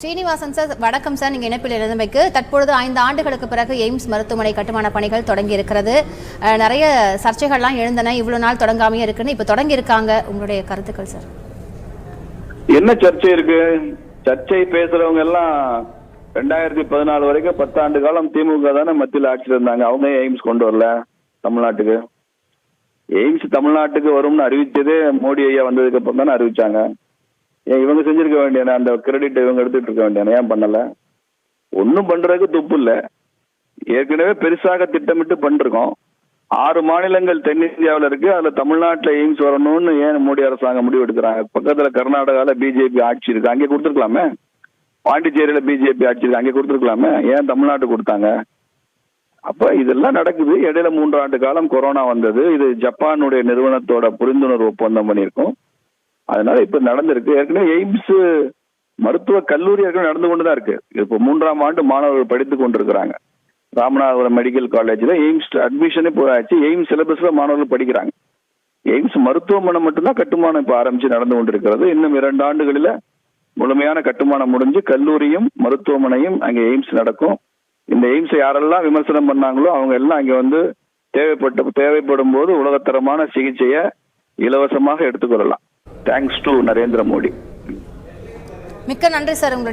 Srinivasan sir வணக்கம் sir. நீங்க இணைப்பில் இருந்தமைக்கு தற்பொழுது ஐந்து ஆண்டுகளுக்கு பிறகு எய்ம்ஸ் மருத்துவமனை கட்டுமான பணிகள் தொடங்கி இருக்கிறது அஹ், நிறைய சர்ச்சைகள்லாம் எழுந்தன. இவ்வளவு நாள் தொடங்காமையே இருக்குன்னு இப்ப தொடங்கி இருக்காங்க உங்களுடைய கருத்துக்கள் சார். என்ன சர்ச்சை இருக்கு? சர்ச்சை பேசுறவங்க எல்லாம் ரெண்டாயிரத்தி பதினாலு வரைக்கும் பத்தாண்டு காலம் திமுக தானே மத்தியில் ஆட்சி இருந்தாங்க. அவங்க எய்ம்ஸ் கொண்டு வரல தமிழ்நாட்டுக்கு. எய்ம்ஸ் தமிழ்நாட்டுக்கு வரும்னு அறிவிச்சதே மோடி ஐயா வந்ததுக்கு அப்புறம் தானே அறிவிச்சாங்க. ஏன் இவங்க செஞ்சிருக்க வேண்டியன அந்த கிரெடிட் இவங்க எடுத்துட்டு இருக்க வேண்டியன ஏன் பண்ணல? ஒன்றும் பண்றதுக்கு துப்பு இல்லை. ஏற்கனவே பெருசாக திட்டமிட்டு பண்ணிருக்கோம். ஆறு மாநிலங்கள் தென்னிந்தியாவில் இருக்கு அதுல தமிழ்நாட்டில் எய்ம்ஸ் வரணும்னு ஏன் மோடி அரசாங்கம் முடிவு எடுக்கிறாங்க? பக்கத்துல கர்நாடகால பிஜேபி ஆட்சி இருக்கு அங்கே கொடுத்துருக்கலாமே? பாண்டிச்சேரியில பிஜேபி ஆட்சி இருக்கு அங்கே கொடுத்துருக்கலாமே? ஏன் தமிழ்நாட்டு கொடுத்தாங்க? அப்ப இதெல்லாம் நடக்குது. இடையில மூன்று ஆண்டு காலம் கொரோனா வந்தது. இது ஜப்பானுடைய நிறுவனத்தோட புரிந்துணர்வு ஒப்பந்தம் பண்ணியிருக்கோம். அதனால இப்ப நடந்திருக்கு. ஏற்கனவே எய்ம்ஸ் மருத்துவ கல்லூரி ஏற்கனவே நடந்து கொண்டு தான் இருக்கு. இப்போ மூன்றாம் ஆண்டு மாணவர்கள் படித்து கொண்டிருக்கிறாங்க. ராமநாதபுரம் மெடிக்கல் காலேஜ்ல எய்ம்ஸ் அட்மிஷனே போயாச்சு எய்ம்ஸ் சிலபஸ்ல மாணவர்கள் படிக்கிறாங்க. எய்ம்ஸ் மருத்துவமனை மட்டும்தான் கட்டுமானம் இப்ப ஆரம்பிச்சு நடந்து கொண்டிருக்கிறது. இன்னும் இரண்டு ஆண்டுகளில் முழுமையான கட்டுமானம் முடிஞ்சு கல்லூரியும் மருத்துவமனையும் அங்கே எய்ம்ஸ் நடக்கும். இந்த எய்ம்ஸ் யாரெல்லாம் விமர்சனம் பண்ணாங்களோ அவங்க எல்லாம் அங்கே வந்து தேவைப்பட்ட தேவைப்படும் போது உலகத்தரமான சிகிச்சையை இலவசமாக எடுத்துக்கொள்ளலாம் தேங்க்ஸ் டு நரேந்திர மோடி மிக்க நன்றி சார் உங்களுடைய